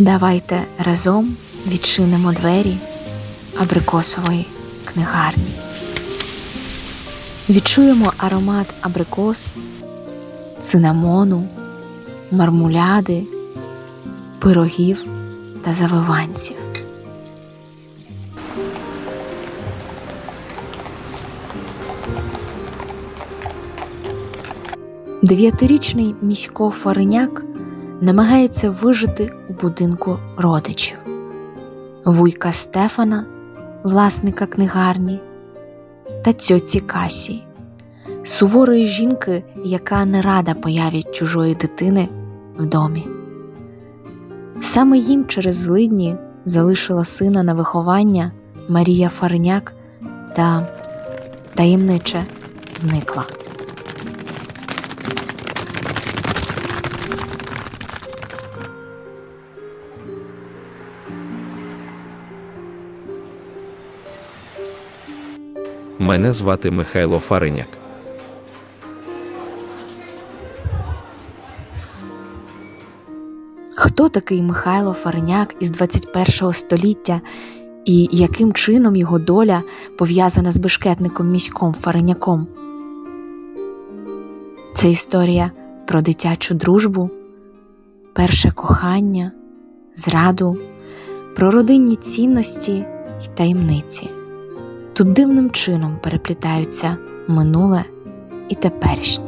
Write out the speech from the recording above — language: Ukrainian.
Давайте разом відчинимо двері абрикосової книгарні. Відчуємо аромат абрикос, цинамону, мармуляди, пирогів та завиванців. Дев'ятирічний місько Фариняк намагається вижити у будинку родичів. Вуйка Стефана, власника книгарні, та цьоці Касі, суворої жінки, яка не рада появі чужої дитини в домі. Саме їм через злидні залишила сина на виховання Марія Фариняк та таємниче зникла. Мене звати Михайло Фариняк. Хто такий Михайло Фариняк із 21 століття і яким чином його доля пов'язана з бешкетником міськом Фариняком? Це історія про дитячу дружбу, перше кохання, зраду, про родинні цінності й таємниці. Тут дивним чином переплітаються минуле і теперішнє.